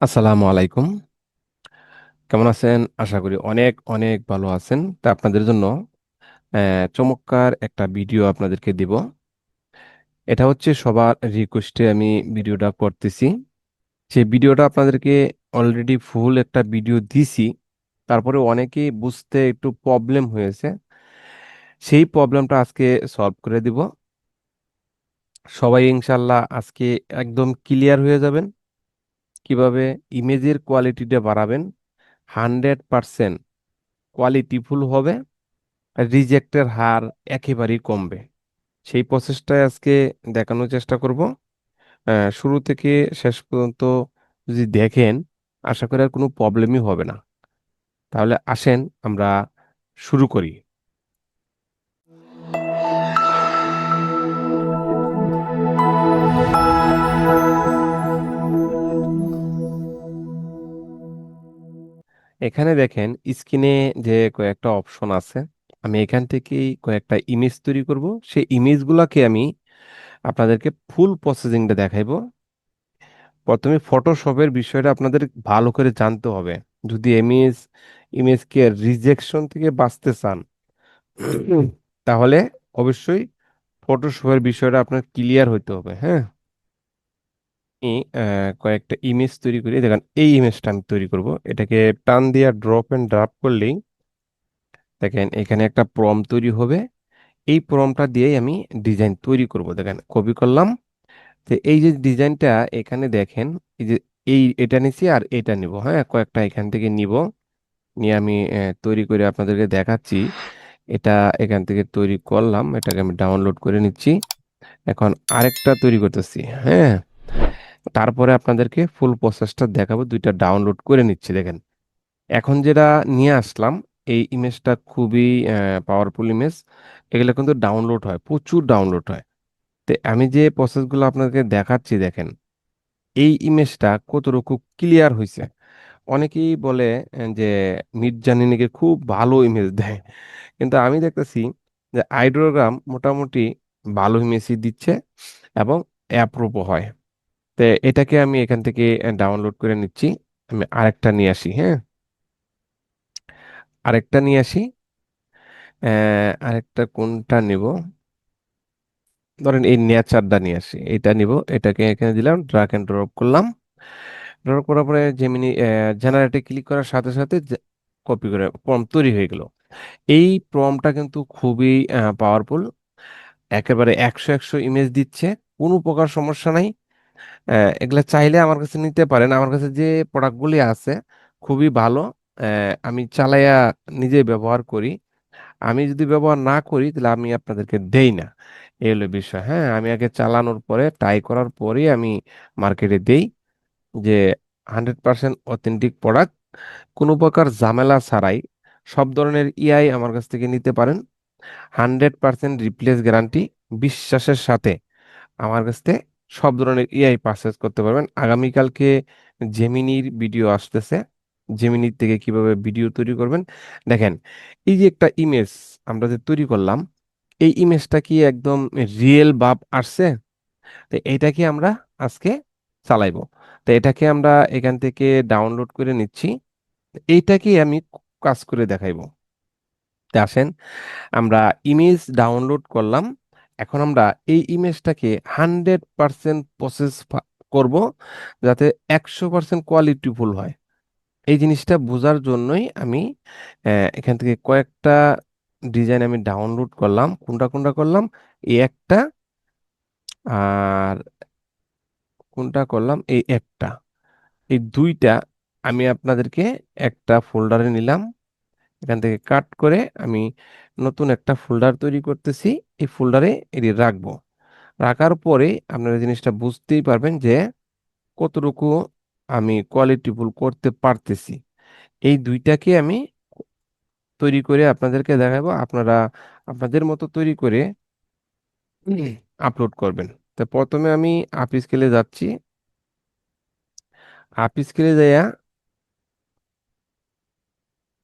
আসসালামু আলাইকুম। কেমন আছেন? আশা করি অনেক অনেক ভালো আছেন। তা আপনাদের জন্য চমৎকার একটা ভিডিও আপনাদেরকে দিব। এটা হচ্ছে সবার রিকোয়েস্টে আমি ভিডিওটা করতেছি। সেই ভিডিওটা আপনাদেরকে অলরেডি ফুল একটা ভিডিও দিছি। তারপরে অনেকেই বুঝতে একটু প্রবলেম হয়েছে। সেই প্রবলেমটা আজকে সলভ করে দিব। সবাই ইনশাল্লাহ আজকে একদম ক্লিয়ার হয়ে যাবেন। কীভাবে ইমেজের কোয়ালিটিটা বাড়াবেন? হান্ড্রেড পারসেন্ট কোয়ালিটিফুল হবে, রিজেক্টের হার একেবারেই কমবে। সেই প্রসেসটাই আজকে দেখানোর চেষ্টা করব। শুরু থেকে শেষ পর্যন্ত যদি দেখেন, আশা করি আর কোনো প্রবলেমই হবে না। তাহলে আসেন, আমরা শুরু করি। এখানে দেখেন, স্ক্রিনে যে কয়েকটা অপশন আছে, আমি এখান থেকেই কয়েকটা ইমেজ তৈরি করব। সেই ইমেজগুলোকে আমি আপনাদেরকে ফুল প্রসেসিংটা দেখাইবো। প্রথমে ফটোশপের বিষয়টা আপনাদের ভালো করে জানতে হবে। যদি ইমেজ ইমেজকে রিজেকশন থেকে বাঁচতে চান, তাহলে অবশ্যই ফটোশপের বিষয়টা আপনার ক্লিয়ার হইতে হবে হ্যাঁ? আমি কয়েকটা ইমেজ তৈরি করি। দেখেন, এই ইমেজটা আমি তৈরি করব। এটাকে টান দিয়ে ড্রপ এন্ড ড্রাপ করলেই দেখেন, এখানে একটা প্রম তৈরি হবে। এই প্রমটা দিয়েই আমি ডিজাইন তৈরি করব। দেখেন কপি করলাম। তো এই যে ডিজাইনটা এখানে দেখেন, এই যে এই, এটা নিছি আর এটা নিব। হ্যাঁ কয়েকটা এখান থেকে নিব। নিয়ে আমি তৈরি করে আপনাদেরকে দেখাচ্ছি। এটা এখান থেকে তৈরি করলাম। এটাকে আমি ডাউনলোড করে নিচ্ছি। এখন আরেকটা তৈরি করতেছি। হ্যাঁ। তারপরে আপনাদেরকে ফুল প্রসেসটা দেখাবো, দুইটা ডাউনলোড করে নিচ্ছি, দেখেন। এখন যেটা নিয়ে আসলাম, এই ইমেজটা খুবই পাওয়ারফুল ইমেজ এগুলো কিন্তু ডাউনলোড হয়, প্রচুর ডাউনলোড হয়। তো আমি যে প্রসেসগুলো আপনাদেরকে দেখাচ্ছি, দেখেন, এই ইমেজটা কতটুকু ক্লিয়ার হয়েছে অনেকেই বলে যে মির্জানি নাকি খুব ভালো ইমেজ দেয়। কিন্তু আমি দেখতেছি যে আইড্রোগ্রাম মোটামুটি ভালো ইমেজই দিচ্ছে এবং অ্যাপ্রুভও হয়। তো এটাকে আমি এখান থেকে ডাউনলোড করে নিচ্ছি। আমি আরেকটা নিয়ে আসি হ্যাঁ? আরেকটা নিয়ে আসি। আরেকটা কোনটা নিব? ধরেন এই নেচারটা নিয়ে আসি, এটা নিব। এটাকে এখানে দিলাম ড্রাগ অ্যান্ড ড্রপ করলাম। ড্রপ করার পরে জেমিনি জেনারেটে ক্লিক করার সাথে সাথে কপি করে প্রম্পট তৈরি হয়ে গেল। এই প্রম্পটটা কিন্তু খুবই পাওয়ারফুল একেবারে একশো একশো ইমেজ দিচ্ছে। কোনো প্রকার সমস্যা নাই। এগুলা চাইলে আমার কাছে নিতে পারেন। আমার কাছে যে প্রোডাক্টগুলি আছে, খুবই ভালো। আমি চালাইয়া নিজে ব্যবহার করি। আমি যদি ব্যবহার না করি, তাহলে আমি আপনাদেরকে দেই না। এই হলো বিষয়। হ্যাঁ আমি আগে চালানোর পরে ট্রাই করার পরে আমি মার্কেটে দেই যে হান্ড্রেড পার্সেন্ট অথেন্টিক প্রোডাক্ট কোনো প্রকার ঝামেলা ছাড়াই সব ধরনের ইআই আমার কাছ থেকে নিতে পারেন। হান্ড্রেড পার্সেন্ট রিপ্লেস গ্যারান্টি বিশ্বাসের সাথে আমার কাছ থেকে সব ধরনের এআই পারচেজ করতে পারবেন। আগামীকালকে জেমিনির ভিডিও আসতেছে। জেমিনির থেকে কীভাবে ভিডিও তৈরি করবেন? দেখেন, এই যে একটা ইমেজ আমরা যে তৈরি করলাম, এই ইমেজটা কি একদম রিয়েল ভাব আসছে? তো এইটাকে আমরা আজকে চালাইবো। তো এটাকে আমরা এখান থেকে ডাউনলোড করে নিচ্ছি। এইটাকে আমি কাজ করে দেখাইবো। আসেন, আমরা ইমেজ ডাউনলোড করলাম। এখন আমরা এই ইমেজটাকে হান্ড্রেড পার্সেন্ট প্রসেস করব যাতে একশো পার্সেন্ট কোয়ালিটিফুল হয়। এই জিনিসটা বোঝার জন্যই আমি এখান থেকে কয়েকটা ডিজাইন আমি ডাউনলোড করলাম, কোনটা কোনটা করলাম? এই একটা আর কোনটা করলাম? এই একটা। এই দুইটা আমি আপনাদেরকে একটা ফোল্ডারে নিলাম। এখান থেকে কাট করে আমি নতুন একটা ফোল্ডার তৈরি করতেছি। এই ফোল্ডারে এটি রাখব। রাখার পরে আপনারা জিনিসটা বুঝতেই পারবেন যে কতটুকু আমি কোয়ালিটিফুল করতে পারতেছি। এই দুইটাকে আমি তৈরি করে আপনাদেরকে দেখাবো। আপনারা আপনাদের মতো তৈরি করে আপলোড করবেন। তো প্রথমে আমি আপ স্কেলে যাচ্ছি। আপ স্কেলে যাইয়া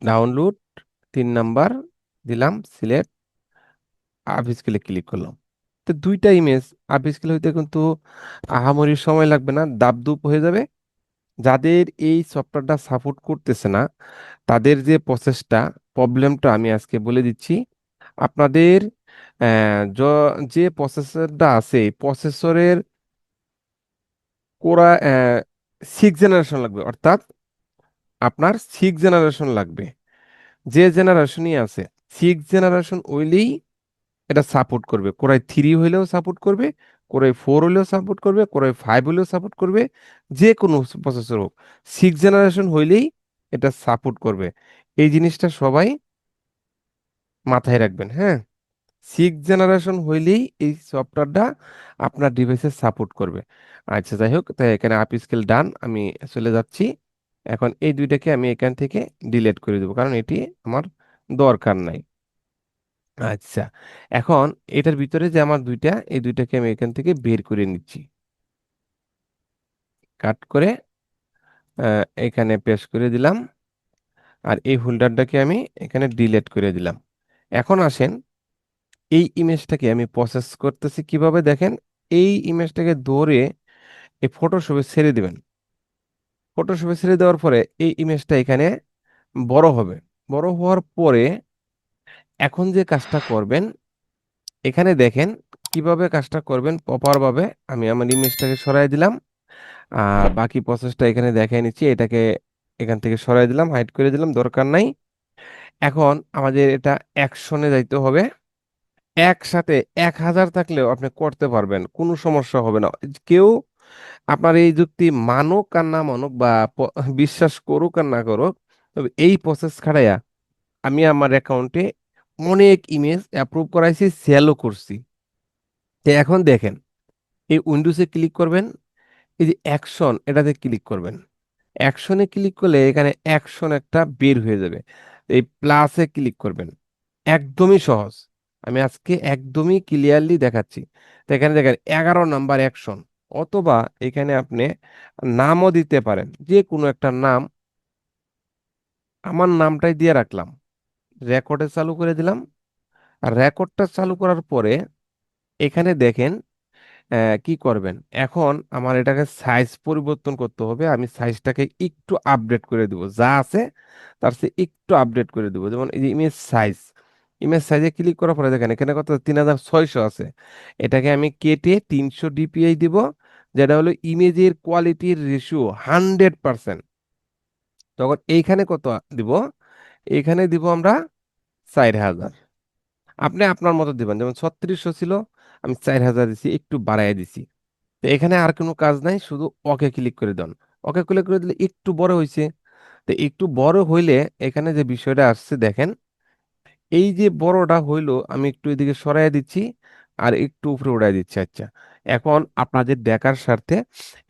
ডাউনলোড তিন নাম্বার দিলাম সিলেক্ট আপ স্কেলে ক্লিক করলাম। তো দুইটা ইমেজ আপ স্কেল হইতে কিন্তু আহামরির সময় লাগবে না, দাবদুব হয়ে যাবে। যাদের এই সফটওয়্যারটা সাপোর্ট করতেছে না, তাদের যে প্রসেসটা প্রবলেমটা আমি আজকে বলে দিচ্ছি, আপনাদের যে প্রসেসরটা আছে প্রসেসরের কোরা সিক্স জেনারেশন লাগবে, অর্থাৎ আপনার সিক্স জেনারেশন লাগবে। যে জেনারেশনই আছে সিক্স জেনারেশন ওইলেই এটা সাপোর্ট করবে। কোরাই থ্রি হইলেও সাপোর্ট করবে, কোরাই ফোর হইলেও সাপোর্ট করবে, কোরাই ফাইভ হইলেও সাপোর্ট করবে, যে কোনো প্রসেসর হোক। সিক্স জেনারেশন হইলেই এটা সাপোর্ট করবে। এই জিনিসটা সবাই মাথায় রাখবেন হ্যাঁ? সিক্স জেনারেশন হইলেই এই সফটওয়্যারটা আপনার ডিভাইসে সাপোর্ট করবে। আচ্ছা যাই হোক, তাই এখানে আপ স্কেল ডান আমি চলে যাচ্ছি। এখন এই দুইটাকে আমি এখান থেকে ডিলেট করে দেবো, কারণ এটি আমার দরকার নাই। আচ্ছা এখন এটার ভিতরে যে আমার দুইটা, এই দুইটাকে আমি এখান থেকে বের করে নিচ্ছি। কাট করে এখানে পেস্ট করে দিলাম, আর এই হোল্ডারটাকে আমি এখানে ডিলেট করে দিলাম। এখন আসেন, এই ইমেজটাকে আমি প্রসেস করতেছি কীভাবে? দেখেন, এই ইমেজটাকে ধরে এই ফটোশপে ছেড়ে দিবেন। ফটোশপে ছেড়ে দেওয়ার পরে এই ইমেজটা এখানে বড় হবে। বড় হওয়ার পরে এখন যে কাজটা করবেন, এখানে দেখেন কীভাবে কাজটা করবেন প্রপারভাবে আমি আমার ইমেজটাকে সরাই দিলাম। আর বাকি প্রসেসটা এখানে দেখাই নিচ্ছি। এটাকে এখান থেকে সরাই দিলাম হাইড করে দিলাম, দরকার নাই। এখন আমাদের এটা অ্যাকশনে যাইতে হবে। একসাথে এক হাজার থাকলেও আপনি করতে পারবেন, কোনো সমস্যা হবে না। কেউ আপনার এই যুক্তি মানুক আর না মানুক বা বিশ্বাস করুক আর না করুক, তবে এই প্রসেস খাটাইয়া আমি আমার অ্যাকাউন্টে অনেক ইমেজ অ্যাপ্রুভ করাইছি সেলও করছি। তো এখন দেখেন, এই উইন্ডোজে ক্লিক করবেন, এই যে অ্যাকশন এটাতে ক্লিক করবেন। অ্যাকশনে ক্লিক করলে এখানে অ্যাকশন একটা বের হয়ে যাবে। এই প্লাসে ক্লিক করবেন। একদমই সহজ। আমি আজকে একদমই ক্লিয়ারলি দেখাচ্ছি। তো এখানে দেখেন, এগারো নাম্বার অ্যাকশন অথবা এখানে আপনি নামও দিতে পারেন যে কোনো একটা নাম। আমার নামটাই দিয়ে রাখলাম, রেকর্ডে চালু করে দিলাম। আর রেকর্ডটা চালু করার পরে এখানে দেখেন কি করবেন? এখন আমার এটাকে সাইজ পরিবর্তন করতে হবে, আমি সাইজটাকে একটু আপডেট করে দিব। যা আছে তার চেয়ে একটু আপডেট করে দিব। যেমন এই যে ইমেজ সাইজ ইমেজ সাইজে ক্লিক করার পরে দেখেন, এখানে কত? তিন হাজার ছয়শো আছে। এটাকে আমি কেটে তিনশো ডিপিআই দিব। যেটা হলো ইমেজের কোয়ালিটির রেশিও হান্ড্রেড পার্সেন্ট তখন এইখানে কত দিব? এইখানে দিব আমরা চার হাজার। আপনি আপনার মতো দিবেন, যেমন ছত্রিশশো ছিল, আমি চার হাজার দিছি, একটু বাড়াই দিছি। তো এখানে আর কোনো কাজ নাই, শুধু ওকে ক্লিক করে দেন। ওকে ক্লিক করে দিলে একটু বড় হয়েছে তো একটু বড় হইলে এখানে যে বিষয়টা আসছে, দেখেন, এই যে বড়টা হইল, আমি একটু এদিকে সরাই দিচ্ছি, আর একটু উপরে উঠাই দিচ্ছি আচ্ছা। এখন আপনাদের দেখার স্বার্থে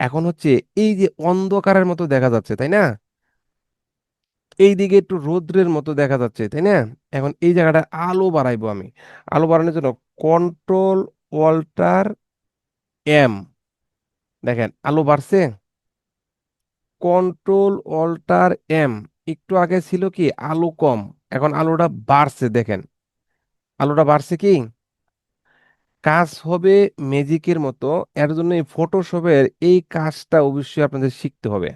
এখন হচ্ছে এই যে অন্ধকারের মতো দেখা যাচ্ছে, তাই না? এই দিকে একটু রৌদ্রের মতো দেখা যাচ্ছে, তাই না? এখন এই জায়গাটা আলো বাড়াইবো আমি। আলো বাড়ানোর জন্য কন্ট্রোল অল্টার এম দেখেন আলো বাড়ছে। কন্ট্রোল অল্টার এম একটু আগে ছিল কি আলো কম, এখন আলোটা বাড়ছে, দেখেন। আলোটা বাড়ছে কি? কাজ হবে ম্যাজিকের মতো। এর জন্য এই ফটোশপের এই কাজটা অবশ্যই আপনাদের শিখতে হবে।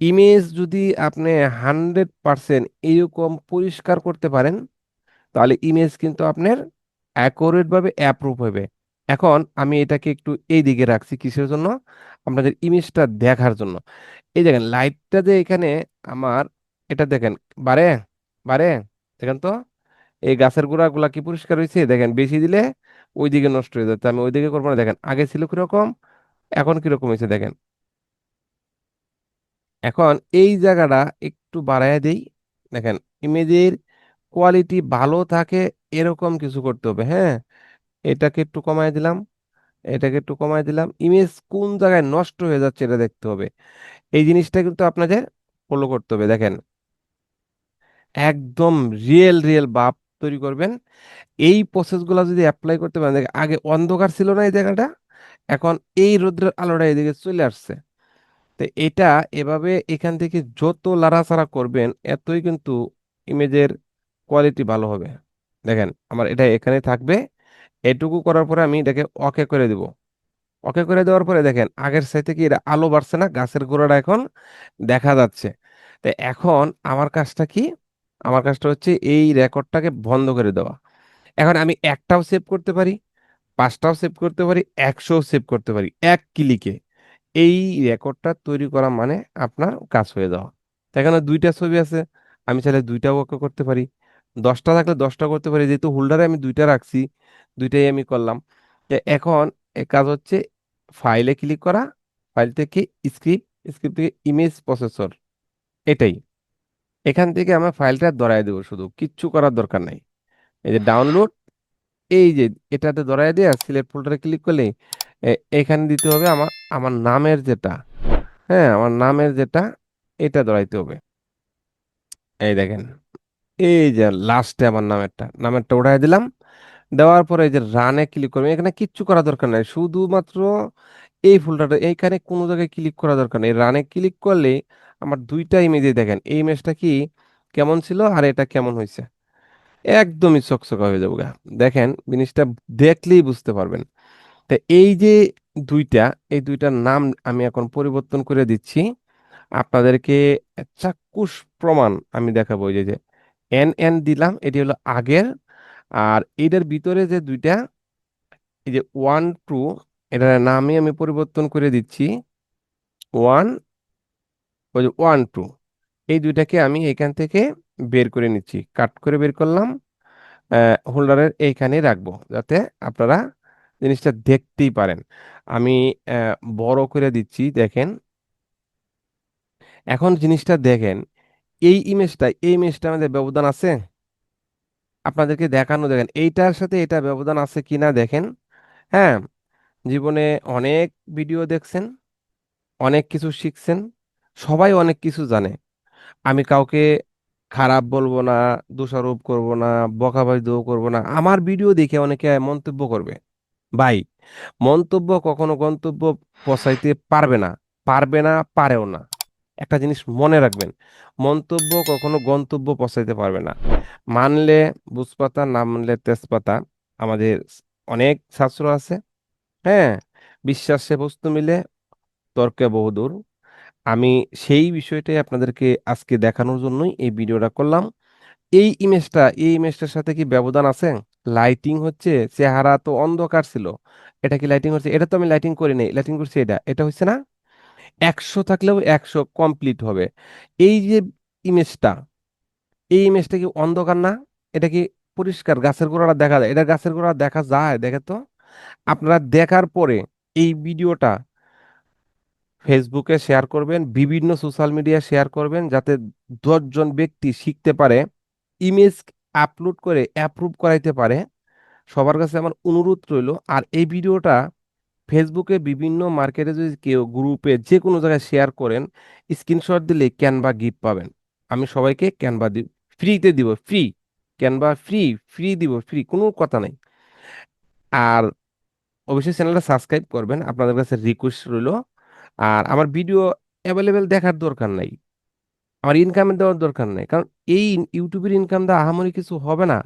ইমেজ যদি আপনি হান্ড্রেড পার্সেন্ট এরকম পরিষ্কার করতে পারেন, তাহলে ইমেজ কিন্তু আপনার অ্যাকুরেট ভাবে অ্যাপ্রুভ হবে। এখন আমি এটাকে একটু এই দিকে রাখছি কিসের জন্য? আপনাদের ইমেজটা দেখার জন্য। এই দেখেন লাইটটা যে এখানে আমার, এটা দেখেন, বারে বারে, দেখেন তো? এই গাছের গোড়াগুলা কি পরিষ্কার হয়েছে? দেখেন, বেশি দিলে ওই দিকে নষ্ট হয়ে যাচ্ছে আমি ওই দিকে করব না। দেখেন, আগে ছিল কীরকম, এখন কীরকম হয়েছে দেখেন। এখন এই জায়গাটা একটু বাড়ায় দেই। দেখেন, ইমেজের কোয়ালিটি ভালো থাকে এরকম কিছু করতে হবে হ্যাঁ? এটাকে একটু কমায় দিলাম, এটাকে একটু কমায় দিলাম। ইমেজ কোন জায়গায় নষ্ট হয়ে যাচ্ছে এটা দেখতে হবে। এই জিনিসটা কিন্তু আপনাদের ফলো করতে হবে। দেখেন, একদম রিয়েল রিয়েল ভাব তৈরি করবেন। এই প্রসেসগুলো যদি অ্যাপ্লাই করতে পারেন দেখে আগে অন্ধকার ছিল না এই জায়গাটা, এখন এই রোদ্রের আলোটা এদিকে চলে আসছে। তো এটা এভাবে এখান থেকে যত লাড়াচাড়া করবেন, এতই কিন্তু ইমেজের কোয়ালিটি ভালো হবে। দেখেন, আমার এটা এখানে থাকবে। এটুকু করার পরে আমি এটাকে ওকে করে দিব। ওকে করে দেওয়ার পরে দেখেন, আগের সাইতে কি এটা আলো বাড়ছে না, গাছের গোড়াটা এখন দেখা যাচ্ছে। তো এখন আমার কাজটা কি? আমার কাজটা হচ্ছে এই রেকর্ডটাকে বন্ধ করে দেওয়া। এখন আমি একটাও সেভ করতে পারি, পাঁচটাও সেভ করতে পারি, একশোও সেভ করতে পারি, এক ক্লিকে। এই রেকর্ডটা তৈরি করা মানে আপনার কাজ হয়ে যাওয়া। তো এখানে দুইটা ছবি আছে, আমি চাইলে দুইটাও ওকে করতে পারি। দশটা থাকলে দশটা করতে পারি, যেহেতু হোল্ডারে আমি দুইটা রাখছি, দুইটাই আমি করলাম। এখন কাজ হচ্ছে ফাইলে ক্লিক করা, ফাইল থেকে স্ক্রিপ্ট স্ক্রিপ্ট থেকে ইমেজ প্রসেসর, এটাই। এখান থেকে আমরা ফাইলটা ধরায় দেবো শুধু, কিচ্ছু করার দরকার নাই। এই যে ডাউনলোড এই যে এটাতে ধরায় দিয়ে সিলেক্ট ফোল্ডারে ক্লিক করলে এখানে দিতে হবে আমার আমার নামের যেটা হ্যাঁ আমার নামের যেটা, এটা ধরাইতে হবে। এই দেখেন, এই যে লাস্টে আমার নামেরটা নামেরটা উঠাই দিলাম, দেওয়ার পরে এই যে রানে ক্লিক করবেন, এখানে কিচ্ছু করা দরকার নাই, শুধুমাত্র এই ফোল্ডারটা এইখানে কোনো জায়গায় ক্লিক করা দরকার নেই। রানে ক্লিক করলে আমার দুইটা ইমেজে দেখেন, এই ইমেজটা কি কেমন ছিল আর এটা কেমন হয়েছে? একদমই চকচকা হয়ে যাবে গা। দেখেন, জিনিসটা দেখলেই বুঝতে পারবেন। তা এই যে দুইটা, এই দুইটার নাম আমি এখন পরিবর্তন করে দিচ্ছি। আপনাদেরকে চাক্ষুষ প্রমাণ আমি দেখাবো যে যে এন এন দিলাম, এটি হলো আগের। আর এটার ভিতরে যে দুইটা, এই যে ওয়ান টু এটার নামই আমি পরিবর্তন করে দিচ্ছি। ওয়ান, ওই যে ওয়ান, টু। এই দুইটাকে আমি এখান থেকে বের করে নিচ্ছি। কাট করে বের করলাম। হোল্ডারের এইখানে রাখব যাতে আপনারা জিনিসটা দেখতেই পারেন। আমি বড় করে দিচ্ছি, দেখেন। এখন জিনিসটা দেখেন, এই ইমেজটা এই ইমেজটা আমাদের ব্যবধান আছে? আপনাদেরকে দেখানো দেখেন, এইটার সাথে এটা ব্যবধান আছে কিনা দেখেন। হ্যাঁ জীবনে অনেক ভিডিও দেখছেন, অনেক কিছু শিখছেন, সবাই অনেক কিছু জানে। আমি কাউকে খারাপ বলব না, দোষারোপ করব না, বকাবাজিও করব না। আমার ভিডিও দেখে অনেকে মন্তব্য করবে, ভাই, মন্তব্য কখনো গন্তব্য পৌঁছাইতে পারবে না পারবে না, পারেও না। একটা জিনিস মনে রাখবেন, মন্তব্য কখনো গন্তব্য পৌঁছাইতে পারবে না। মানলে বুঝপাতা, না মানলে তেজপাতা, আমাদের অনেক শাস্ত্র আছে। হ্যাঁ বিশ্বাসে বস্তু মিলে তর্কে বহুদূর আমি সেই বিষয়টাই আপনাদেরকে আজকে দেখানোর জন্যই এই ভিডিওটা করলাম। এই ইমেজটা, এই ইমেজটার সাথে কি ব্যবধান আছে? লাইটিং হচ্ছে চেহারা তো অন্ধকার ছিল। এটা কি লাইটিং হচ্ছে? এটা তো আমি লাইটিং করি নাই। লাইটিং করছি এটা। এটা হচ্ছে না? একশো থাকলেও একশো কমপ্লিট হবে। এই যে ইমেজটা, এই ইমেজটা কি অন্ধকার না? এটা কি পরিষ্কার? গাছের গোড়াটা দেখা যায়? এটা গাছের গোড়া দেখা যায় দেখে তো। আপনারা দেখার পরে এই ভিডিওটা ফেসবুকে শেয়ার করবেন, বিভিন্ন সোশ্যাল মিডিয়া শেয়ার করবেন যাতে দশজন ব্যক্তি শিখতে পারে, ইমেজ আপলোড করে অ্যাপ্রুভ করাইতে পারে। সবার কাছে আমার অনুরোধ রইল। আর এই ভিডিওটা ফেসবুকে বিভিন্ন মার্কেটে যদি কেউ গ্রুপে যে কোনো জায়গায় শেয়ার করেন, স্ক্রিনশট দিলে ক্যানভা গিফট পাবেন। আমি সবাইকে ক্যানভা দিব ফ্রিতে দিব ফ্রি ক্যানভা ফ্রি ফ্রি দিব ফ্রি কোনো কথা নাই। আর অবশ্যই চ্যানেলটা সাবস্ক্রাইব করবেন, আপনাদের কাছে রিকোয়েস্ট রইল। আর আমার ভিডিও অ্যাভেলেবেল দেখার দরকার নাই, আমার ইনকামের দেওয়ার দরকার নাই, কারণ এই ইউটিউবের ইনকাম দেওয়া আহামরি কিছু হবে না।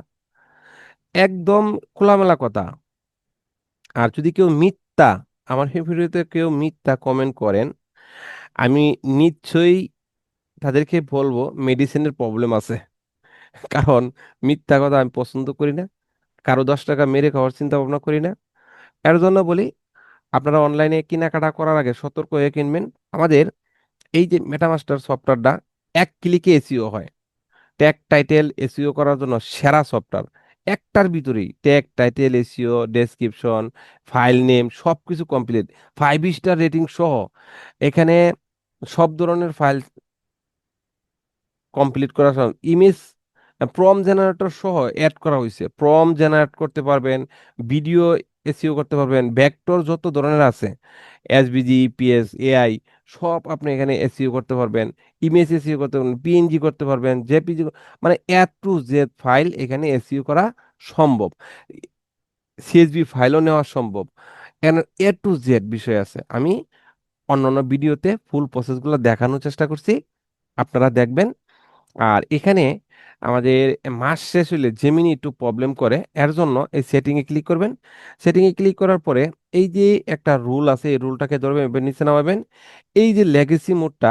একদম খোলামেলা কথা। আর যদি কেউ মিথ্যা, আমার ভিডিওতে কেউ মিথ্যা কমেন্ট করেন, আমি নিশ্চয়ই তাদেরকে বলব মেডিসিনের প্রবলেম আছে। কারণ মিথ্যা কথা আমি পছন্দ করি না, কারও দশ টাকা মেরে খাওয়ার চিন্তা ভাবনা করি না। এর জন্য বলি, আপনারা অনলাইনে কেনাকাটা করার আগে সতর্ক হয়ে কিনবেন। আমাদের এই যে মেটামাস্টার সফটওয়্যারটা এক ক্লিকে এসিও হয়। Tag title S E O করার জন্য সেরা সফটওয়্যার একটার ভিতরেই tag title SEO description file name সব কিছু কমপ্লিট ফাইভ স্টার রেটিং সহ এখানে সব ধরনের ফাইল কমপ্লিট করা সহ ইমেজ প্রম জেনারেটর সহ অ্যাড করা হয়েছে প্রম জেনারেট করতে পারবেন ভিডিও এসইও করতে পারবেন। ভেক্টর যত ধরনের আছে এসভিজি পিএস এআই সব আপনি এখানে এসিও করতে পারবেন। ইমেজ এসইও করতে পারবেন পিএনজি করতে পারবেন জেপিজি মানে এ টু জেড ফাইল এখানে এসইও করা সম্ভব। সিএসভি ফাইলও নেওয়া সম্ভব। এখানে এ টু জেড বিষয় আছে। আমি অন্যান্য ভিডিওতে ফুল প্রসেসগুলো দেখানোর চেষ্টা করছি। আপনারা দেখবেন। আর এখানে আমাদের মাস শেষ হলে জেমিনি একটু প্রবলেম করে। এর জন্য এই সেটিংয়ে ক্লিক করবেন। সেটিংয়ে ক্লিক করার পরে এই যে একটা রুল আছে, এই রুলটাকে ধরবেন, এবার নিচে নামাবেন। এই যে লেগেসি মোডটা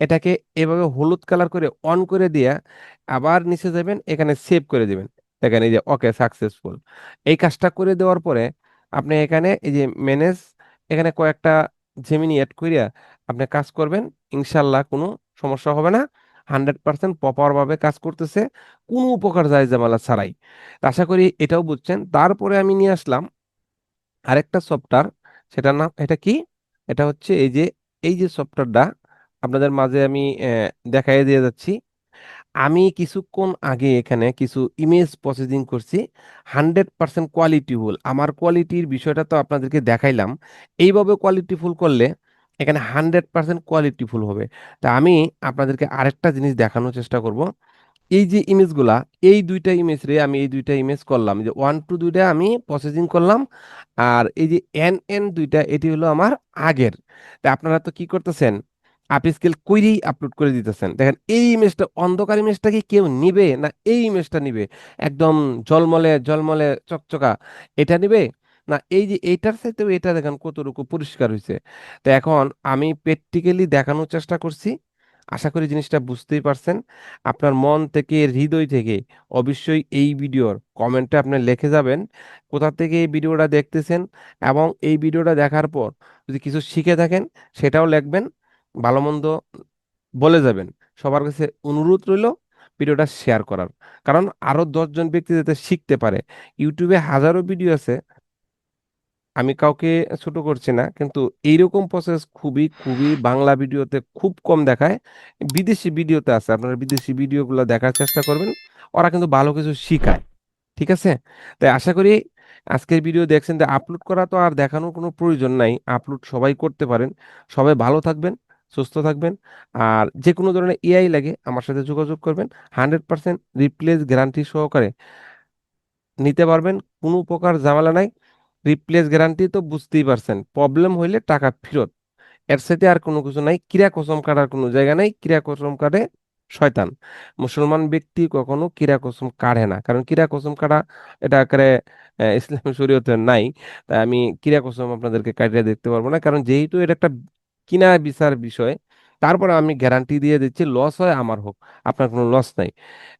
এটাকে এভাবে হলুদ কালার করে অন করে দিয়ে আবার নিচে যাবেন, এখানে সেভ করে দেবেন। দেখেন এই যে ওকে সাকসেসফুল এই কাজটা করে দেওয়ার পরে আপনি এখানে এই যে ম্যানেজ এখানে কয়েকটা জেমিনি অ্যাড করিয়া আপনি কাজ করবেন। ইনশাল্লাহ কোনো সমস্যা হবে না। হান্ড্রেড পার্সেন্ট প্রপারভাবে কাজ করতেছে, কোনো উপকার যায় জামালা ছাড়াই। আশা করি এটাও বুঝছেন। তারপরে আমি নিয়ে আসলাম আরেকটা সফটওয়্যার, সেটার নাম, এটা কি? এটা হচ্ছে এই যে এই যে সফটওয়্যারটা আপনাদের মাঝে আমি দেখাই দিয়ে যাচ্ছি। আমি কিছুক্ষণ আগে এখানে কিছু ইমেজ প্রসেসিং করছি, হান্ড্রেড পার্সেন্ট কোয়ালিটিফুল আমার কোয়ালিটির বিষয়টা তো আপনাদেরকে দেখাইলাম। এইভাবে কোয়ালিটিফুল করলে এখানে হান্ড্রেড পার্সেন্ট কোয়ালিটিফুল হবে। তা আমি আপনাদেরকে আরেকটা জিনিস দেখানোর চেষ্টা করব। এই যে ইমেজগুলা, এই দুইটা ইমেজ রে আমি এই দুইটা ইমেজ করলাম। যে ওয়ান টু দুইটা আমি প্রসেসিং করলাম আর এই যে এন এন দুইটা, এটি হলো আমার আগের। তা আপনারা তো কি করতেছেন? আপনি স্কেল কইরেই আপলোড করে দিতেছেন। দেখেন, এই ইমেজটা, অন্ধকার ইমেজটা কি কেউ নিবে না এই ইমেজটা নিবে? একদম জলমলে জলমলে চকচকা। এটা নিবে? না, এই যে এইটার সাথেও এটা দেখেন কতটুকু পরিষ্কার হয়েছে তো এখন আমি প্র্যাকটিক্যালি দেখানোর চেষ্টা করছি। আশা করি জিনিসটা বুঝতেই পারছেন। আপনার মন থেকে, হৃদয় থেকে অবশ্যই এই ভিডিওর কমেন্টে আপনি লিখে যাবেন কোথা থেকে এই ভিডিওটা দেখতেছেন এবং এই ভিডিওটা দেখার পর যদি কিছু শিখে থাকেন সেটাও লিখবেন, ভালো মন্দ বলে যাবেন। সবার কাছে অনুরোধ রইল ভিডিওটা শেয়ার করার। কারণ আরও দশজন ব্যক্তি যাতে শিখতে পারে ইউটিউবে হাজারো ভিডিও আছে। আমি কাউকে ছোট করছি না, কিন্তু এইরকম প্রসেস খুবই খুবই বাংলা ভিডিওতে খুব কম দেখায়। বিদেশি ভিডিওতে আছে, আপনারা বিদেশি ভিডিওগুলো দেখার চেষ্টা করবেন, ওরা কিন্তু ভালো কিছু শিখায়, ঠিক আছে? তাই আশা করি আজকের ভিডিও দেখছেন যে আপলোড করা তো আর দেখানোর কোনো প্রয়োজন নাই আপলোড সবাই করতে পারেন। সবাই ভালো থাকবেন, সুস্থ থাকবেন, আর যে কোনো ধরনের এআই লাগে আমার সাথে যোগাযোগ করবেন হান্ড্রেড পার্সেন্ট রিপ্লেস গ্যারান্টি সহকারে। নিতে পারবেন, কোনো প্রকার ঝামেলা নাই। রিপ্লেস গ্যারান্টি তো বুঝতেই পারছেন। প্রবলেম হইলে টাকা ফেরত। এর সাথে আর কোনো কিছু নাই। কিরা কসম কাটার কোনো জায়গা নাই। কিরা কসম কাটে শয়তান। মুসলমান ব্যক্তি কখনো কিরা কসম কাটে না। কারণ কিরা কসম কাটা এটা আকারে ইসলাম শরীয়তে নাই। তাই আমি কিরা কসম আপনাদেরকে কাটিয়ে দেখতে পারব না। কারণ যেহেতু এটা একটা কিনা বিচার বিষয় তারপরে আমি গ্যারান্টি দিয়ে দিচ্ছি লস হয় আমার হোক, আপনার কোনো লস নাই।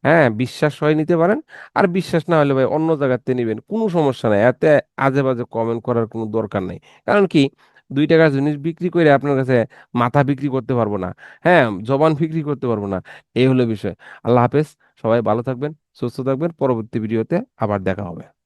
হ্যাঁ বিশ্বাস হয় নিতে পারেন, আর বিশ্বাস না হলে ভাই অন্য জায়গাতে নেবেন, কোনো সমস্যা নাই, এতে আজে বাজে কমেন্ট করার কোনো দরকার নেই। কারণ কি, দুই টাকার জিনিস বিক্রি করে আপনার কাছে মাথা বিক্রি করতে পারব না হ্যাঁ জবান বিক্রি করতে পারব না, এই হলো বিষয়। আল্লাহ হাফেজ, সবাই ভালো থাকবেন, সুস্থ থাকবেন, পরবর্তী ভিডিওতে আবার দেখা হবে।